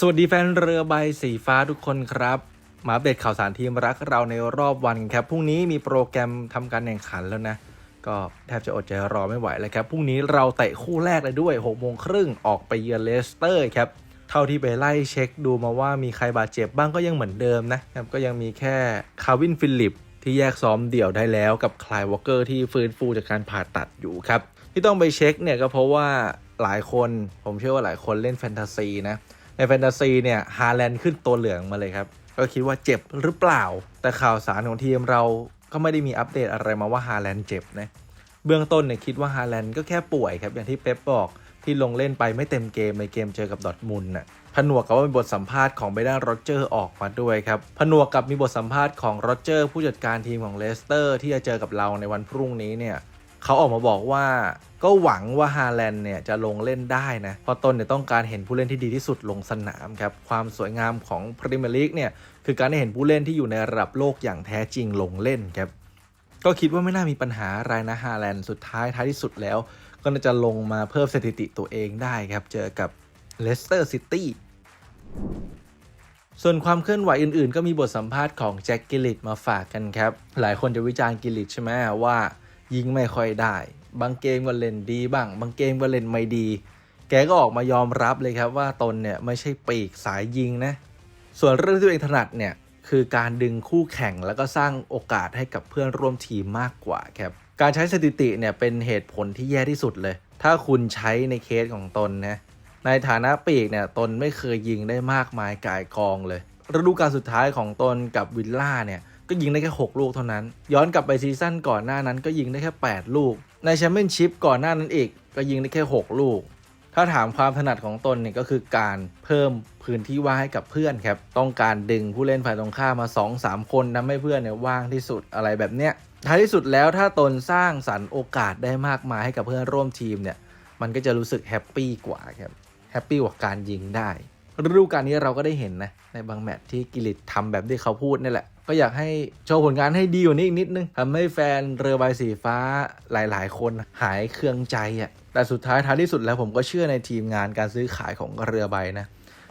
สวัสดีแฟนเรือใบสีฟ้าทุกคนครับ มาอัปเดตข่าวสารทีมรักเราในรอบวันครับพรุ่งนี้มีโปรแกรมทำการแข่งขันแล้วนะ ก็แทบจะอดใจรอไม่ไหวแล้วครับพรุ่งนี้เราเตะคู่แรกเลยด้วย6โมงครึ่งออกไปเยือนเลสเตอร์ครับเท่าที่ไปไล่เช็คดูมาว่ามีใครบาดเจ็บบ้างก็ยังเหมือนเดิมนะครับก็ยังมีแค่คาวินฟิลิปที่แยกซ้อมเดี่ยวได้แล้วกับคลายวอลเกอร์ที่ฟื้นฟูจากการผ่าตัดอยู่ครับที่ต้องไปเช็คเนี่ยก็เพราะว่าหลายคนผมเชื่อว่าหลายคนเล่นแฟนตาซีนะ ในแฟนตาซีเนี่ยฮาแลนด์ขึ้นตัวเหลืองมาเลยครับ ก็คิดว่าเจ็บหรือเปล่า แต่ข่าวสารของทีมเราก็ไม่ได้มีอัปเดตอะไรมาว่าฮาแลนด์เจ็บนะเบื้องต้นเนี่ยคิดว่าฮาแลนด์ก็แค่ป่วยครับ อย่างที่เป๊ปบอกที่ลงเล่นไปไม่เต็มเกมในเกมเจอกับดอทมุนน่ะผนวกกับว่ามีบทสัมภาษณ์ของไบรอันโรเจอร์ออกมาด้วยครับผนวกกับมีบทสัมภาษณ์ของโรเจอร์ผู้จัดการทีมของเลสเตอร์ที่จะเจอกับเราในวันพรุ่งนี้เนี่ย เขาออกมาบอกว่าก็หวังว่าฮาแลนด์เนี่ยจะลงเล่นได้นะ เพราะตนเนี่ยต้องการเห็นผู้เล่นที่ดีที่สุดลงสนามครับ ความสวยงามของพรีเมียร์ลีกเนี่ยคือการได้เห็นผู้เล่นที่อยู่ในระดับโลกอย่างแท้จริงลงเล่นครับ ก็คิดว่าไม่น่ามีปัญหาอะไรนะฮาแลนด์สุดท้ายท้ายที่สุดแล้ว ก็น่าจะลงมาเพิ่มสถิติตัวเองได้ครับ เจอกับเลสเตอร์ซิตี้ส่วนความเคลื่อนไหวอื่นๆ ก็มีบทสัมภาษณ์ของแจ็คกิลลิตมาฝากกันครับ หลายคนจะวิจารณ์กิลลิตใช่ไหมว่า ยิงไม่ค่อยได้ บางเกมก็เล่นดีบ้าง บางเกมก็เล่นไม่ดี แกก็ออกมายอมรับเลยครับว่าตนเนี่ยไม่ใช่ปีกสายยิงนะ ส่วนเรื่องที่ตัวเองถนัดเนี่ยคือการดึงคู่แข่งแล้วก็สร้างโอกาสให้กับเพื่อนร่วมทีมมากกว่าครับ การใช้สถิติเนี่ยเป็นเหตุผลที่แย่ที่สุดเลย ถ้าคุณใช้ในเคสของตนนะ ในฐานะปีกเนี่ยตนไม่เคยยิงได้มากมายกายกองเลย ฤดูกาลสุดท้ายของตนกับวิลล่าเนี่ย ก็ยิงได้แค่ 6 ลูกเท่านั้น ย้อนกลับไปซีซั่นก่อนหน้านั้นก็ยิงได้แค่ 8 ลูก ในแชมเปี้ยนชิพก่อนหน้านั้นอีกก็ยิงได้แค่ 6 ลูก ถ้าถามความถนัดของตนเนี่ยก็คือการเพิ่มพื้นที่ว่างให้กับเพื่อนครับ ต้องการดึงผู้เล่นฝ่ายตรงข้ามมา 2-3 คนทำให้เพื่อนเนี่ยว่างที่สุดอะไรแบบเนี้ย ท้ายที่สุดแล้วถ้าตนสร้างสรรค์โอกาสได้มากมายให้กับเพื่อนร่วมทีมเนี่ย มันก็จะรู้สึกแฮปปี้กว่าครับ แฮปปี้กว่าการยิงได้ ฤดูกาลนี้เราก็ได้เห็นนะ ในบางแมตช์ที่กิลิตทำแบบที่เขาพูดนี่แหละ ก็อยากให้โชว์ผลงานให้ดีกว่านี้อีกนิดนึงทำให้แฟนเรือใบสีฟ้าหลาย ๆ คนหายเครื่องใจอะ่ะแต่สุดท้ายท้ายที่สุดแล้วผมก็เชื่อในทีมงานการซื้อขายของเรือใบนะ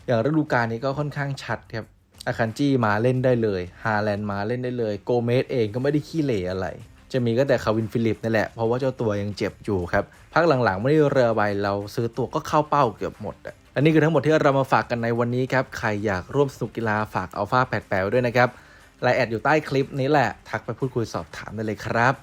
อย่างฤดูกาลนี้ก็ค่อนข้างชัดครับอาคันจี้มาเล่นได้เลยฮาแลนด์มาเล่นได้เลยโกเมสเองก็ไม่ได้ขี้เหร่อะไร จะมีก็แต่คาวินฟิลิปนี่แหละ เพราะว่าเจ้าตัวยังเจ็บอยู่ครับพักหลังๆไม่ได้เรือใบเราซื้อตัวก็เข้าเป้าเกือบหมดอะ อันนี้คือทั้งหมดที่เรามาฝากกันในวันนี้ครับ ใครอยากร่วมสนุกกีฬาฝากอัลฟาแปดแปดด้วยนะครับไลน์แอดอยู่ใต้คลิปนี้แหละ ทักไปพูดคุยสอบถามได้เลยครับ